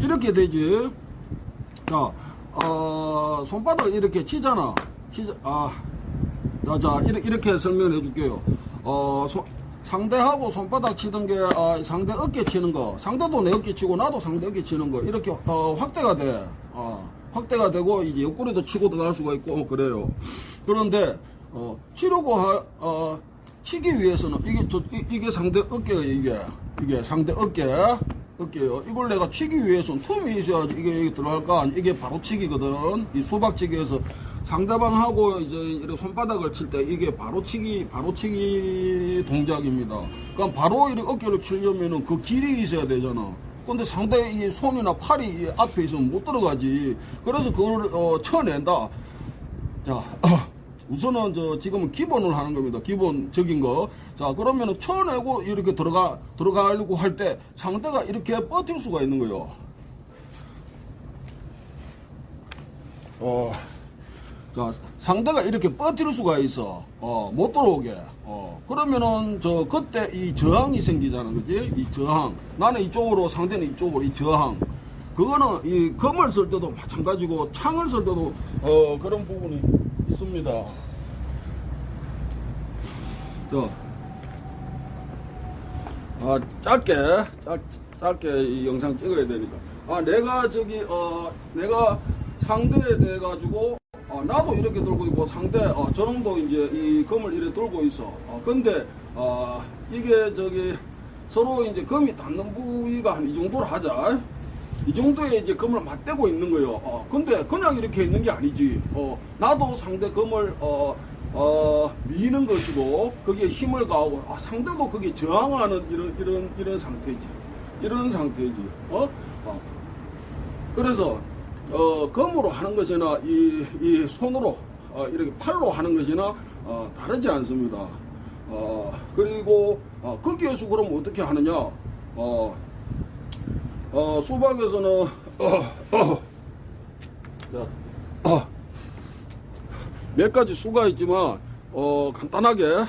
이렇게 되지. 자, 어, 손바닥 이렇게 치잖아. 치자, 아, 자, 자, 이렇게, 이렇게 설명해 줄게요. 어, 손- 상대하고 손바닥 치던 게, 아, 상대 어깨 치는 거, 상대도 내 어깨 치고, 나도 상대 어깨 치는 거, 이렇게, 어, 확대가 돼. 어, 확대가 되고, 이제 옆구리도 치고 들어갈 수가 있고, 그래요. 그런데, 어, 치려고 하, 어, 치기 위해서는, 이게, 저, 이, 이게 상대 어깨예요, 이게. 이게 상대 어깨. 어깨요. 이걸 내가 치기 위해서는 틈이 있어야지 이게 여기 들어갈 거 아니, 이게 바로 치기거든. 이 수박치기에서 상대방하고 이제 이렇게 손바닥을 칠 때 이게 바로 치기, 바로 치기 동작입니다. 그럼 바로 이렇게 어깨를 치려면은 그 길이 있어야 되잖아. 근데 상대 이 손이나 팔이 이 앞에 있으면 못 들어가지. 그래서 그걸 어, 쳐낸다. 자, 우선은 저 지금은 기본을 하는 겁니다. 기본적인 거. 자, 그러면은 쳐내고 이렇게 들어가 들어가려고 할 때 상대가 이렇게 버틸 수가 있는 거예요. 어, 자, 상대가 이렇게 버틸 수가 있어. 어, 못 들어오게. 어, 그러면은 저 그때 이 저항이 생기잖아, 그지? 이 저항. 나는 이쪽으로, 상대는 이쪽으로 이 저항. 그거는 이 검을 쓸 때도 마찬가지고 창을 쓸 때도 어, 그런 부분이 있습니다. 저, 아, 짧게, 짧, 짧게 이 영상 찍어야 되니까. 아, 내가 저기, 어, 내가 상대에 대해 가지고, 어, 나도 이렇게 들고 있고, 상대, 어, 저놈도 이제 이 검을 이렇게 들고 있어. 어, 근데, 어, 이게 저기, 서로 이제 검이 닿는 부위가 한 이 정도로 하자. 이 정도에 이제 검을 맞대고 있는 거예요. 어, 근데 그냥 이렇게 있는 게 아니지. 어, 나도 상대 검을, 어, 어, 미는 것이고, 거기에 힘을 가하고, 아, 상대도 거기에 저항하는 이런, 이런, 이런 상태지. 이런 상태지. 어? 어. 그래서, 어, 검으로 하는 것이나, 이, 이 손으로, 어, 이렇게 팔로 하는 것이나, 어, 다르지 않습니다. 어, 그리고, 어, 거기에서 그럼 어떻게 하느냐? 어, 어, 수박에서는, 어, 어, 자, 어, 몇 가지 수가 있지만, 어, 간단하게,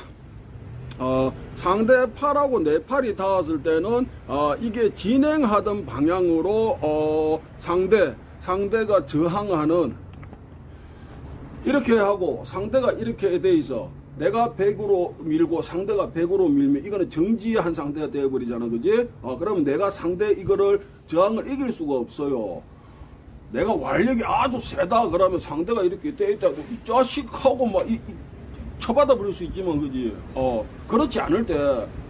어, 상대 팔하고 내 팔이 닿았을 때는, 어, 이게 진행하던 방향으로, 어, 상대, 상대가 저항하는, 이렇게 하고, 상대가 이렇게 돼 있어. 내가 100으로 밀고 상대가 100으로 밀면 이거는 정지한 상태가 되어버리잖아. 그지? 어, 그러면 내가 상대 이거를 저항을 이길 수가 없어요. 내가 완력이 아주 세다 그러면 상대가 이렇게 돼 있다고 이 자식하고 막 이, 이, 쳐받아 버릴 수 있지만 그지 어 그렇지 않을 때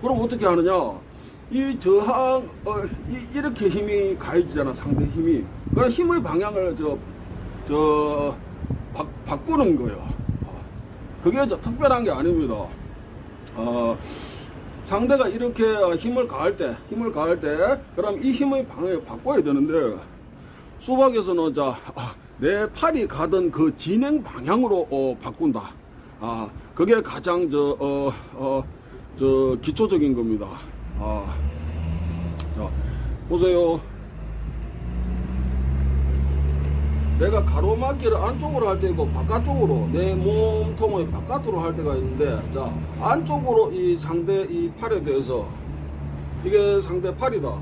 그럼 어떻게 하느냐 이 저항 어, 이, 이렇게 힘이 가해지잖아 상대 힘이 그런 힘의 방향을 저 저 바꾸는 거예요 어, 그게 저 특별한 게 아닙니다 어 상대가 이렇게 힘을 가할 때 힘을 가할 때 그럼 이 힘의 방향을 바꿔야 되는데 수박에서는 자, 아, 내 팔이 가던 그 진행 방향으로 어, 바꾼다. 아, 그게 가장 저, 어, 어, 저 기초적인 겁니다. 아, 자, 보세요. 내가 가로막기를 안쪽으로 할때 있고 바깥쪽으로 내 몸통의 바깥으로 할 때가 있는데 자 안쪽으로 이 상대 이 팔에 대해서 이게 상대 팔이다.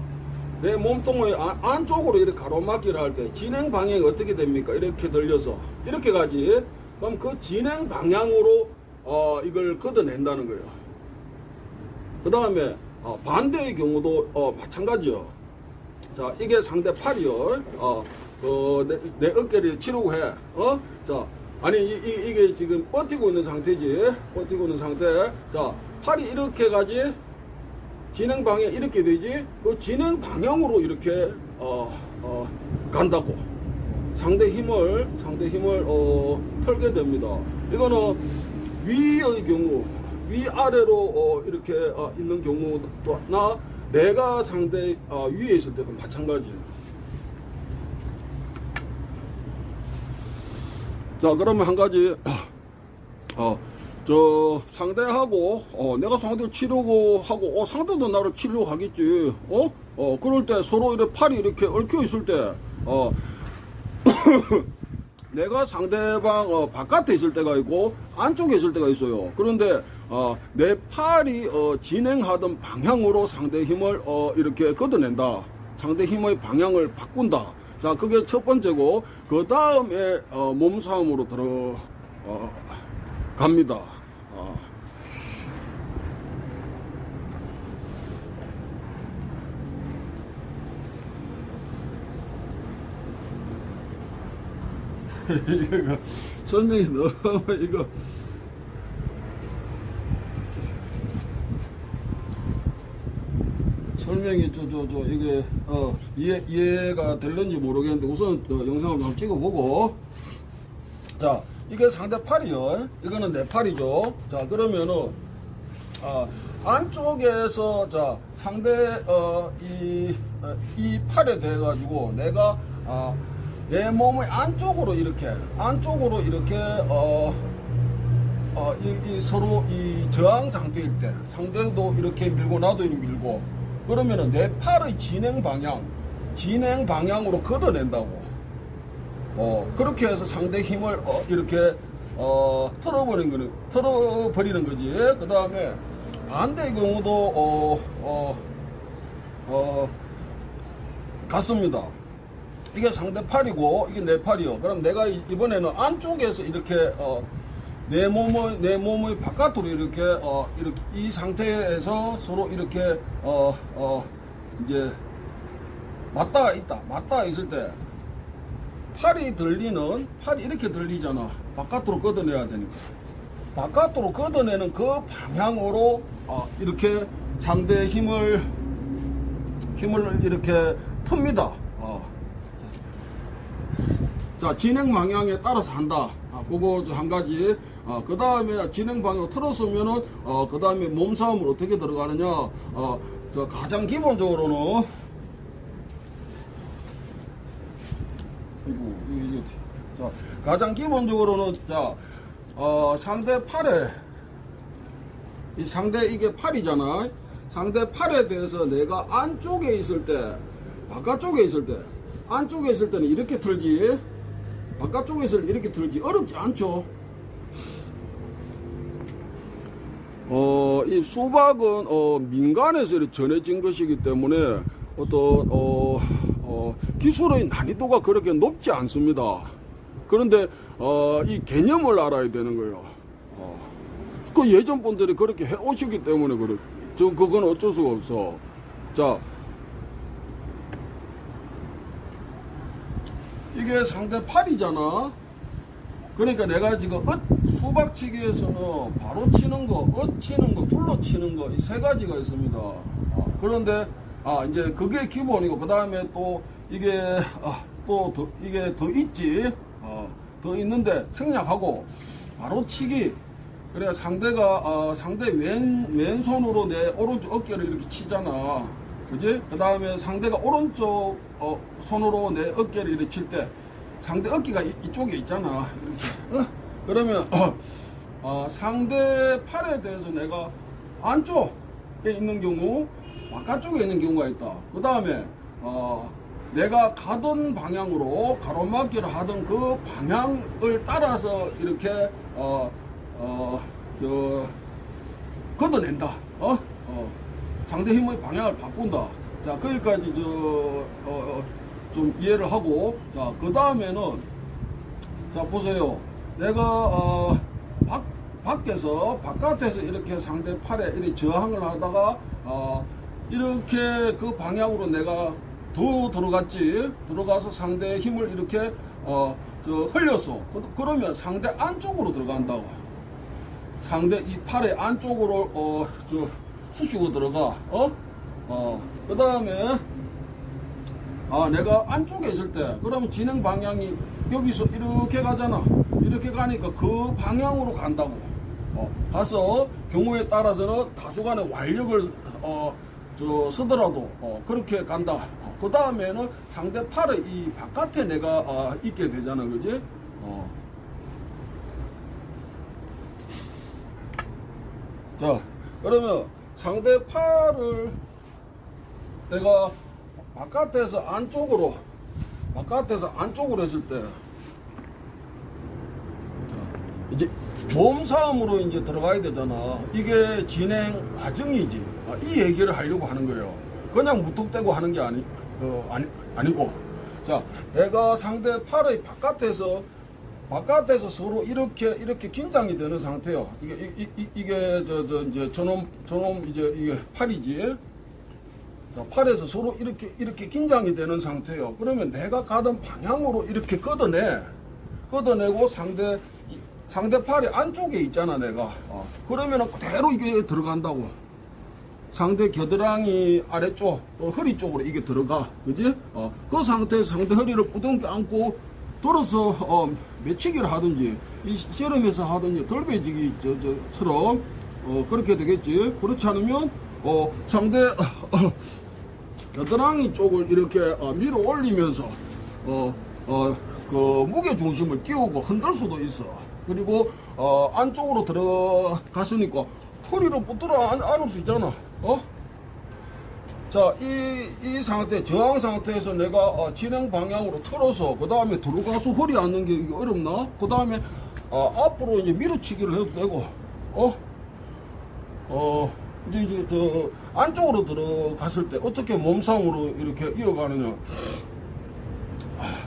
내 몸통의 안- 안쪽으로 이렇게 가로막기를 할 때 진행 방향이 어떻게 됩니까? 이렇게 들려서 이렇게 가지. 그럼 그 진행 방향으로 어, 이걸 걷어낸다는 거예요. 그 다음에 어, 반대의 경우도 어, 마찬가지요. 자, 이게 상대 팔이요. 어, 어, 내, 내 어깨를 치려고 해. 어? 자, 아니, 이, 이, 게 지금 버티고 있는 상태지. 버티고 있는 상태. 자, 팔이 이렇게 가지. 진행 방향 이렇게 되지. 그 진행 방향으로 이렇게, 어, 어, 간다고. 상대 힘을, 상대 힘을, 어, 털게 됩니다. 이거는 위의 경우, 위아래로, 어, 이렇게, 어, 있는 경우나 내가 상대, 어, 위에 있을 때도 마찬가지예요. 자, 그러면 한 가지, 어, 저, 상대하고, 어, 내가 상대를 치려고 하고, 어, 상대도 나를 치려고 하겠지. 어? 어, 그럴 때 서로 이렇게 팔이 이렇게 얽혀 있을 때, 어, 내가 상대방 어, 바깥에 있을 때가 있고 안쪽에 있을 때가 있어요. 그런데 어, 내 팔이 어, 진행하던 방향으로 상대 힘을 어, 이렇게 걷어낸다. 상대 힘의 방향을 바꾼다. 자, 그게 첫 번째고, 그 다음에, 어, 몸싸움으로 들어, 어, 갑니다. 어. 이거 설명이 너무 이거 설명이 저 저 저 이게 어 이해 이해가 될는지 모르겠는데 우선 어, 영상을 한번 찍어보고. 자 이게 상대 팔이요 이거는 내 팔이죠. 자 그러면은 아 안쪽에서 자 상대 어이이 이 팔에 대해 가지고 내가 아 내 몸의 안쪽으로 이렇게 안쪽으로 이렇게 어 어, 이, 이 서로 이 저항 상태일 때 상대도 이렇게 밀고 나도 이렇게 밀고 그러면은 내 팔의 진행 방향 진행 방향으로 걷어낸다고. 어 그렇게 해서 상대 힘을 어, 이렇게 어 털어버리는 거는 털어버리는 거지. 그 다음에 반대의 경우도 어 어어 어, 같습니다. 이게 상대 팔이고 이게 내 팔이요. 그럼 내가 이- 이번에는 안쪽에서 이렇게 어, 내 몸의 내 몸의 바깥으로 이렇게 어, 이렇게 이 상태에서 서로 이렇게 어, 어, 이제 맞닿아 있다. 맞닿아 있을 때 팔이 들리는 팔이 이렇게 들리잖아. 바깥으로 걷어내야 되니까. 바깥으로 걷어내는 그 방향으로 어, 이렇게 상대의 힘을 힘을 이렇게 틉니다. 어. 자, 진행 방향에 따라서 한다. 아, 그거 저한 가지. 어, 그 다음에 진행 방향을 틀었으면은, 어, 그 다음에 몸싸움을 어떻게 들어가느냐. 어, 저 가장 기본적으로는, 자, 가장 기본적으로는, 자, 어, 상대 팔에, 이 상대 이게 팔이잖아. 상대 팔에 대해서 내가 안쪽에 있을 때, 바깥쪽에 있을 때, 안쪽에 있을 때는 이렇게 들지, 바깥쪽에 있을 때 이렇게 들지 어렵지 않죠. 어, 이 수박은 어, 민간에서 전해진 것이기 때문에 어떤 어, 어, 기술의 난이도가 그렇게 높지 않습니다. 그런데 어, 이 개념을 알아야 되는 거예요. 어. 그 예전 분들이 그렇게 해 오시기 때문에 그래. 저 그건 어쩔 수가 없어. 자, 이게 상대 팔이잖아. 그러니까 내가 지금 엇 수박치기에서는 바로 치는 거, 엇 치는 거, 둘러 치는 거 이 세 가지가 있습니다. 아, 그런데 아 이제 그게 기본이고 그 다음에 또 이게 아, 또 더, 이게 더 있지. 어, 더 있는데 생략하고 바로 치기. 그래 상대가 어, 상대 왼 왼손으로 내 오른쪽 어깨를 이렇게 치잖아. 그지? 그 다음에 상대가 오른쪽 어, 손으로 내 어깨를 이렇게 칠 때 상대 어깨가 이, 쪽에 있잖아. 이렇게. 어? 그러면 어, 상대 팔에 대해서 내가 안쪽에 있는 경우, 바깥쪽에 있는 경우가 있다. 그 다음에 어, 내가 가던 방향으로 가로막기를 하던 그 방향을 따라서 이렇게 어, 어, 저, 걷어낸다. 어? 어. 상대 힘의 방향을 바꾼다. 자, 거기까지 저, 어, 어, 좀 이해를 하고, 자, 그 다음에는, 자, 보세요. 내가, 어, 밖, 밖에서, 바깥에서 이렇게 상대 팔에 이렇게 저항을 하다가, 어, 이렇게 그 방향으로 내가 더 들어갔지. 들어가서 상대의 힘을 이렇게, 어, 저, 흘렸어. 그- 그러면 상대 안쪽으로 들어간다고. 상대 이 팔의 안쪽으로 어 저 쑤시고 들어가 어? 어 그 다음에 아 내가 안쪽에 있을 때 그러면 진행 방향이 여기서 이렇게 가잖아 이렇게 가니까 그 방향으로 간다고. 어 가서 경우에 따라서는 다수간의 완력을 어 저 쓰더라도 어 그렇게 간다. 어, 그 다음에는 상대 팔의 이 바깥에 내가 어, 있게 되잖아. 그지? 어. 자, 그러면 상대 팔을 내가 바깥에서 안쪽으로, 바깥에서 안쪽으로 했을 때, 자, 이제 들어가야 되잖아. 이게 진행 과정이지. 아, 이 얘기를 하려고 하는 거예요. 그냥 무턱대고 하는 게 아니, 어, 아니, 아니고 자 내가 상대 팔의 바깥에서 바깥에서 서로 이렇게 이렇게 긴장이 되는 상태요. 이게 이, 이, 이게 저 저 이제 저놈 저놈 이제 이게 팔이지. 자, 팔에서 서로 이렇게 이렇게 긴장이 되는 상태요. 그러면 내가 가던 방향으로 이렇게 걷어내, 걷어내고 상대 이- 상대 팔이 안쪽에 있잖아 내가. 어. 그러면은 그대로 이게 들어간다고. 상대 겨드랑이 아래쪽 또 허리 쪽으로 이게 들어가, 그지? 어, 그 상태에서 상대 허리를 부둥켜 안고 들어서 어, 매치기를 하든지 이 씨름에서 하든지 덜배지기 저, 저 처럼 어, 그렇게 되겠지. 그렇지 않으면 어, 상대 겨드랑이 쪽을 이렇게 어, 밀어 올리면서 어, 어, 그 무게 중심을 띄우고 흔들 수도 있어. 그리고 어, 안쪽으로 들어갔으니까 허리를 붙들어 안, 안을 수 있잖아. 어? 자, 이, 이 상태, 저항 상태에서 내가 어, 진행 방향으로 틀어서, 그 다음에 들어가서 허리 앉는 게 어렵나? 그 다음에 어, 앞으로 이제 밀어치기를 해도 되고, 어? 어, 이제, 이제, 저, 안쪽으로 들어갔을 때 어떻게 몸싸움으로 이렇게 이어가느냐.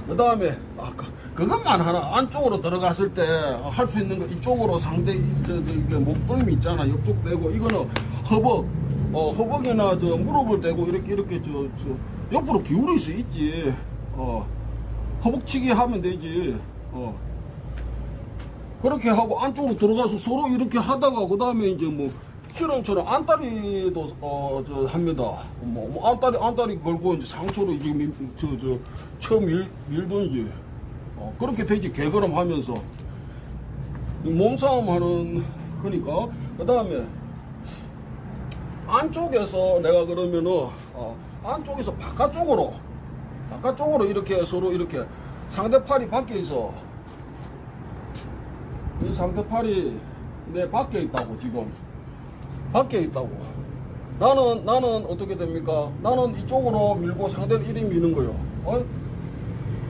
그 다음에, 아, 그, 그것만 하나, 안쪽으로 들어갔을 때 할 수 있는 거, 이쪽으로 상대, 이, 저, 저, 이게 목덜미 있잖아. 옆쪽 대고, 이거는 허벅, 어, 허벅이나 저 무릎을 대고 이렇게, 이렇게, 저, 저, 옆으로 기울일 수 있지. 어, 허벅치기 하면 되지. 어. 그렇게 하고 안쪽으로 들어가서 서로 이렇게 하다가 그 다음에 이제 뭐 실험처럼 안다리도 어 저 합니다. 뭐, 뭐 안다리 안다리 걸고 이제 상처로 이제 저저 처음 밀 밀든지 어, 그렇게 되지 개걸음 하면서. 몸싸움 하는 거니까. 그 다음에 안쪽에서 내가 그러면은 어, 안쪽에서 바깥쪽으로 바깥쪽으로 이렇게 서로 이렇게 상대 팔이 밖에 있어. 이 상태팔이 내 밖에 있다고 지금. 밖에 있다고. 나는 나는 어떻게 됩니까? 나는 이쪽으로 밀고 상대는 이리 미는 거요. 어?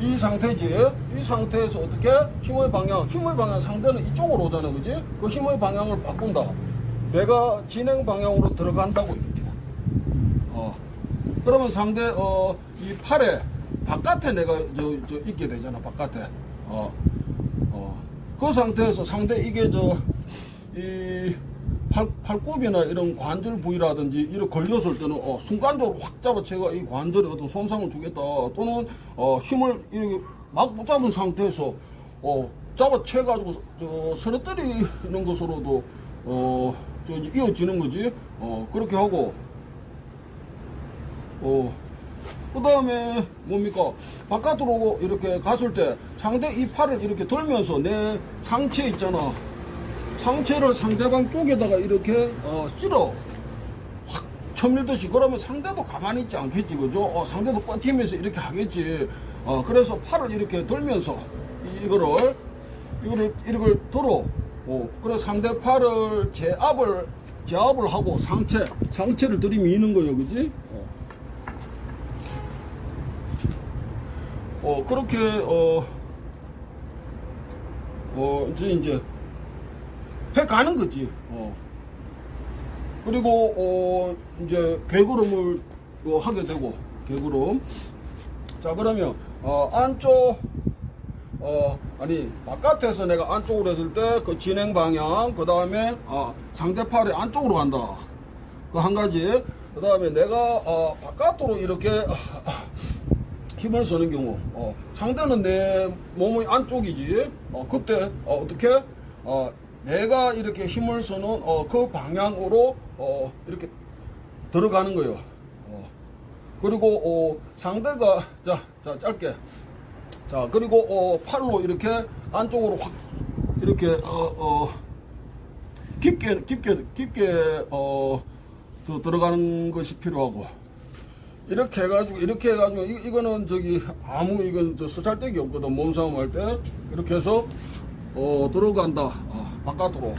이 상태지. 이 상태에서 어떻게 힘의 방향 힘의 방향 상대는 이쪽으로 오잖아 그지? 그 힘의 방향을 바꾼다. 내가 진행 방향으로 들어간다고 이렇게. 어. 그러면 상대 어 이 팔에 바깥에 내가 저, 저 있게 되잖아 바깥에. 어. 어, 그 상태에서 상대 이게 저, 이, 팔, 팔굽이나 이런 관절 부위라든지 이런 걸렸을 때는 어, 순간적으로 확 잡아채가 이 관절에 어떤 손상을 주겠다 또는 어, 힘을 이렇게 막 붙잡은 상태에서 어, 잡아 채가지고 저, 쓰러뜨리는 것으로도 어, 저 이어지는 거지. 어, 그렇게 하고. 어, 그 다음에 뭡니까? 바깥으로 이렇게 갔을 때 상대 이 팔을 이렇게 들면서 내 상체 있잖아 상체를 상대방 쪽에다가 이렇게 어, 실어. 확 쳐밀듯이. 그러면 상대도 가만히 있지 않겠지 그죠? 어, 상대도 뻗치면서 이렇게 하겠지. 어, 그래서 팔을 이렇게 들면서 이- 이거를 이거를 이걸 들어 어, 그래 상대 팔을 제압을 제압을 하고 상체 상체를 들이미는 거예요 그지? 어. 어 그렇게 어, 어 이제 이제 해 가는 거지. 어. 그리고 어 이제 개구름을 어, 하게 되고 개구름. 자 그러면 어 안쪽 어 아니 바깥에서 내가 안쪽으로 했을 때 그 진행 방향 그 다음에 아 상대 팔이 안쪽으로 간다. 그 한 가지. 그 다음에 내가 어 바깥으로 이렇게 힘을 쓰는 경우, 어, 상대는 내 몸의 안쪽이지. 어, 그때 어, 떻게 어, 내가 이렇게 힘을 쓰는 어, 그 방향으로 어, 이렇게 들어가는 거예요. 어. 그리고 어, 상대가 자, 자 짧게 자 그리고 어, 팔로 이렇게 안쪽으로 확 이렇게 어, 어, 깊게 깊게 깊게 어, 저 들어가는 것이 필요하고. 이렇게 해가지고 이렇게 해가지고 이, 이거는 저기 아무 이건 저 수찰데기 없거든 몸싸움 할 때 이렇게 해서 어 들어간다 어, 바깥으로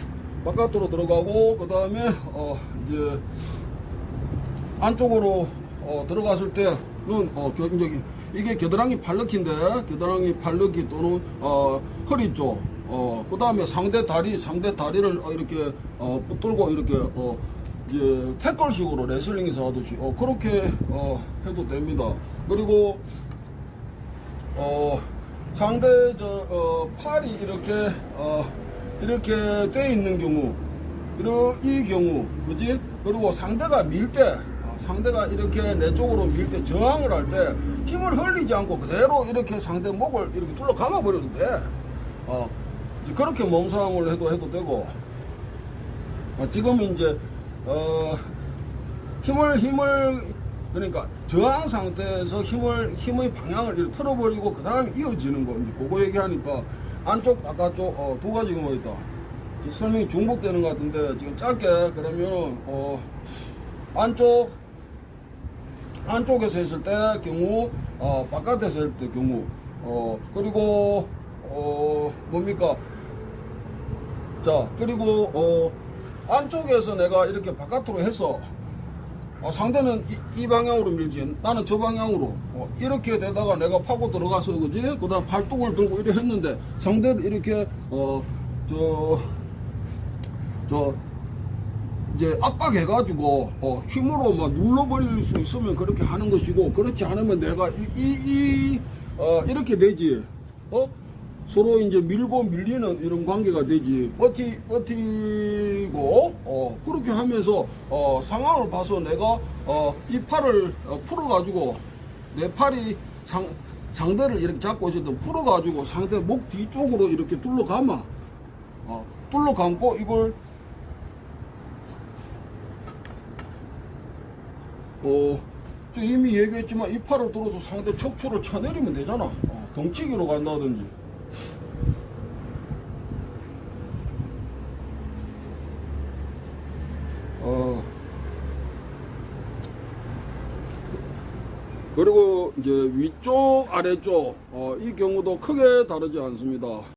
바깥으로 들어가고 그 다음에 어 이제 안쪽으로 어 들어갔을 때는 어 겨- 저기 이게 겨드랑이 팔넣기인데 겨드랑이 팔넣기 또는 어 허리 쪽 어 그 다음에 상대 다리 상대 다리를 어, 이렇게 어 붙들고 이렇게 어 이제 태클식으로 레슬링에서 하듯이 어, 그렇게 어, 해도 됩니다. 그리고 어, 상대 저 어, 팔이 이렇게 어, 이렇게 돼 있는 경우 이 경우 그지 그리고 상대가 밀때 상대가 이렇게 내 쪽으로 밀 때 저항을 할 때 힘을 흘리지 않고 그대로 이렇게 상대 목을 이렇게 둘러 감아 버려도 돼. 어, 그렇게 몸싸움을 해도 해도 되고 어, 지금 이제 어, 힘을 힘을 그러니까 저항 상태에서 힘을 힘의 방향을 틀어버리고 그 다음에 이어지는 거 이제 그거 얘기하니까 안쪽 바깥쪽 어, 두 가지가 뭐 있다. 설명이 중복되는 것 같은데 지금 짧게 그러면 어, 안쪽 안쪽에서 했을 때 경우 어, 바깥에서 했을 때 경우 어, 그리고 어, 뭡니까 자 그리고 어, 안쪽에서 내가 이렇게 바깥으로 해서 어, 상대는 이, 이 방향으로 밀지. 나는 저 방향으로. 어, 이렇게 되다가 내가 파고 들어가서 그지? 그다음 팔뚝을 들고 이렇게 했는데 상대를 이렇게 어 저 저 이제 압박해가지고 어, 힘으로 막 눌러버릴 수 있으면 그렇게 하는 것이고 그렇지 않으면 내가 이, 이, 이, 어, 이렇게 되지. 어? 서로 이제 밀고 밀리는 이런 관계가 되지 버티 버티고 어, 그렇게 하면서 어, 상황을 봐서 내가 어, 이 팔을 어, 풀어가지고 내 팔이 상, 상대를 이렇게 잡고 때 풀어가지고 상대 목 뒤쪽으로 이렇게 둘러 감아 어, 둘러 감고 이걸 어, 저 이미 얘기했지만 이 팔을 들어서 상대 척추를 쳐내리면 되잖아. 어, 덩치기로 간다든지. 어. 그리고 위쪽, 아래쪽, 어, 이 경우도 크게 다르지 않습니다.